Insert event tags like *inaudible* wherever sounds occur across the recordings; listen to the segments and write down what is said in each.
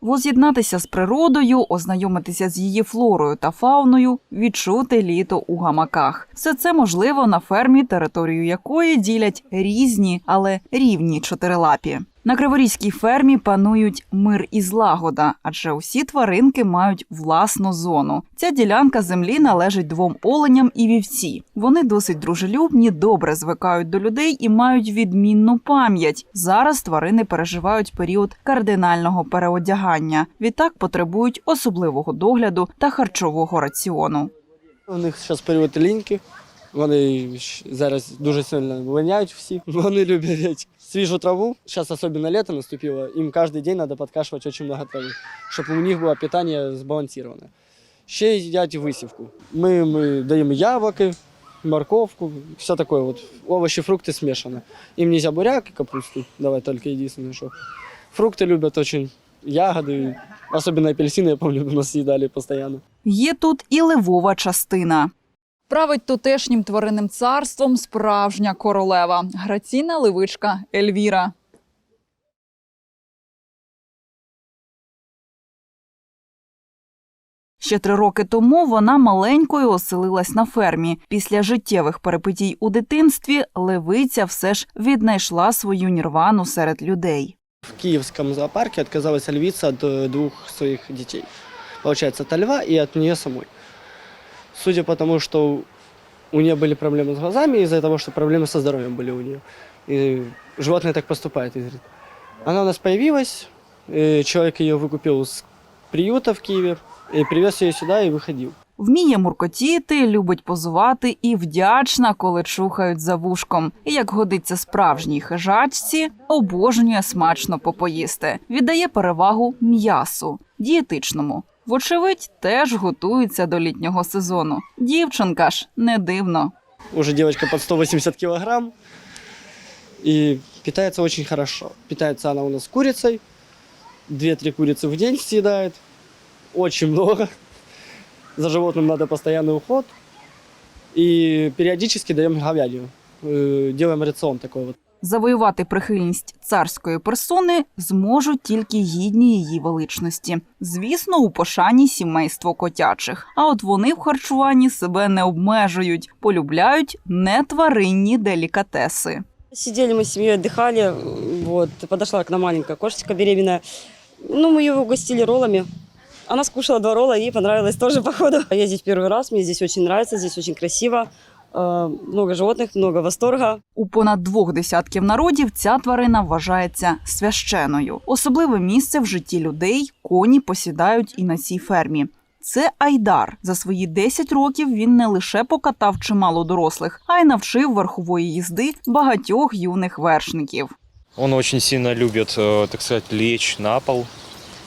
Воз'єднатися з природою, ознайомитися з її флорою та фауною, відчути літо у гамаках. Все це можливо на фермі, територію якої ділять різні, але рівні чотирилапі. На Криворізькій фермі панують мир і злагода, адже усі тваринки мають власну зону. Ця ділянка землі належить двом оленям і вівці. Вони досить дружелюбні, добре звикають до людей і мають відмінну пам'ять. Зараз тварини переживають період кардинального переодягання. Відтак потребують особливого догляду та харчового раціону. У них зараз період ліньки. Вони зараз дуже сильно виняють всі. *laughs* Вони люблять свіжу траву. Зараз особливо літо наступило. Їм кожен день треба підкашувати дуже багато трави, щоб у них було питання збалансоване. Ще їдять висівку. Ми, ми даємо яблуки, морковку, все таке. Вот. Овочі, фрукти смішані. Їм нельзя буряк і капусту давати тільки єдине, що. Фрукти люблять дуже, ягоди, особливо апельсини, я пам'ятаю, нас їдали постійно. Є тут і ливова частина. Править тутешнім тваринним царством справжня королева, граційна ливичка Ельвіра. Ще три роки тому вона маленькою оселилась на фермі. Після життєвих перипетій у дитинстві левиця все ж віднайшла свою нірвану серед людей. В киевском зоопарке отказалась львица от э, двух своих детей. Получается, от льва и от нее самой. Судя по тому, что у нее были проблемы с глазами, из-за того, что проблемы со здоровьем были у нее. И животное так поступает. изредка. Она у нас появилась, э, человек ее выкупил с приюта в Киеве, и привез ее сюда и выходил. Вміє муркотіти, любить позувати і вдячна, коли чухають за вушком. І як годиться справжній хижачці, обожнює смачно попоїсти. Віддає перевагу м'ясу, дієтичному. Вочевидь, теж готується до літнього сезону. Дівчинка ж не дивно. Уже девочка под 180 килограмм. И питается очень хорошо. Питается она у нас курицей. Две-три курицы в день съедает. Очень много. За животным надо постоянный уход. И периодически даем говядину. Э, Делаем рацион такой вот. Завоювати прихильність царської персони зможуть тільки гідні її величності. Звісно, у пошані сімейство котячих. А от вони в харчуванні себе не обмежують, полюбляють нетваринні делікатеси. Сидели мы с семьей, отдыхали. Вот, подошла к нам маленькая кошечка беременная. Ну, мы ее угостили роллами. Она скушала два ролла, ей понравилось тоже, походу. *laughs* Я здесь первый раз, мне здесь очень нравится, здесь очень красиво. Э, Много животных, много восторга. У понад двох десятків народів ця тварина вважається священою. Особливе місце в житті людей коні посідають і на цій фермі. Це Айдар. За свої 10 років він не лише покатав чимало дорослих, а й навчив верхової їзди багатьох юних вершників. Он очень сильно любит, э, так сказать, лечь на пол,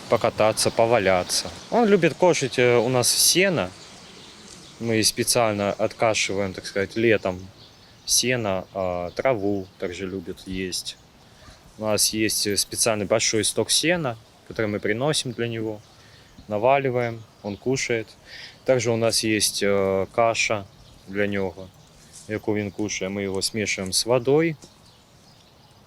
покататься, поваляться. Он любит кушать э, у нас сено. Мы специально откашиваем, так сказать, летом сено, а траву также любит есть. У нас есть специальный большой сток сена, который мы приносим для него, наваливаем, он кушает. Также у нас есть э, каша для него, яку він кушає. Мы его смешиваем с водой,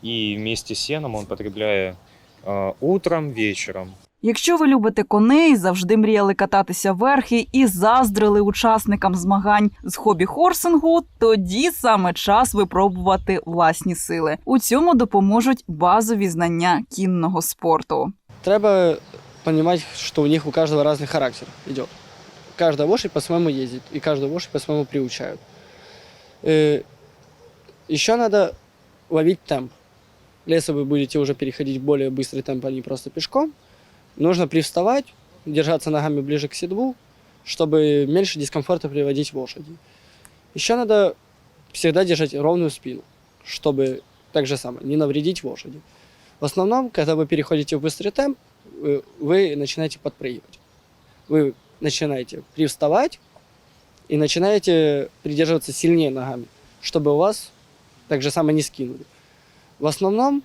и вместе с сеном он потребляет э, утром, вечером. Якщо ви любите коней, завжди мріяли кататися верхи і заздрили учасникам змагань з хобі-хорсингу, тоді саме час випробувати власні сили. У цьому допоможуть базові знання кінного спорту. Треба понимать, что у них у каждого разный характер идет. Каждая лошадь по-своему ездит, и каждую лошадь по-своему приучают. Э, Еще надо ловить темп. Если вы будете уже переходить в более быстрый темп, а не просто пешком, Нужно привставать, держаться ногами ближе к седлу, чтобы меньше дискомфорта приводить лошади. Еще надо всегда держать ровную спину, чтобы так же самое, не навредить лошади. В основном, когда вы переходите в быстрый темп, вы- вы начинаете подпрыгивать. Вы начинаете привставать и начинаете придерживаться сильнее ногами, чтобы у вас так же самое не скинули. В основном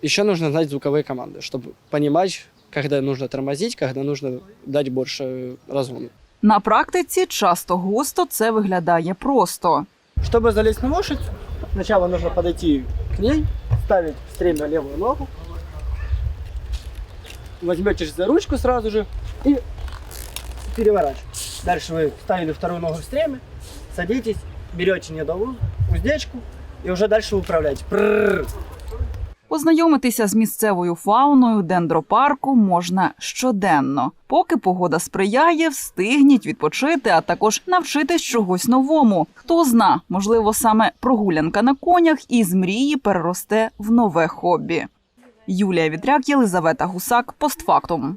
еще нужно знать звуковые команды, чтобы понимать, когда нужно тормозить, когда нужно дать больше разгону. На практиці часто густо це виглядає просто. Чтобы залезть на лошадь, сначала нужно подойти к ней, ставить стремя левую ногу, возьметесь за ручку сразу же и переворачиваете. Дальше вы ставили вторую ногу в стреме, садитесь, берете недовую уздечку и уже дальше управляете. Прррр. Ознайомитися з місцевою фауною дендропарку можна щоденно. Поки погода сприяє, встигніть відпочити, а також навчитись чогось новому. Хто зна, можливо, саме прогулянка на конях із мрії переросте в нове хобі. Юлія Вітряк, Єлизавета Гусак, постфактум.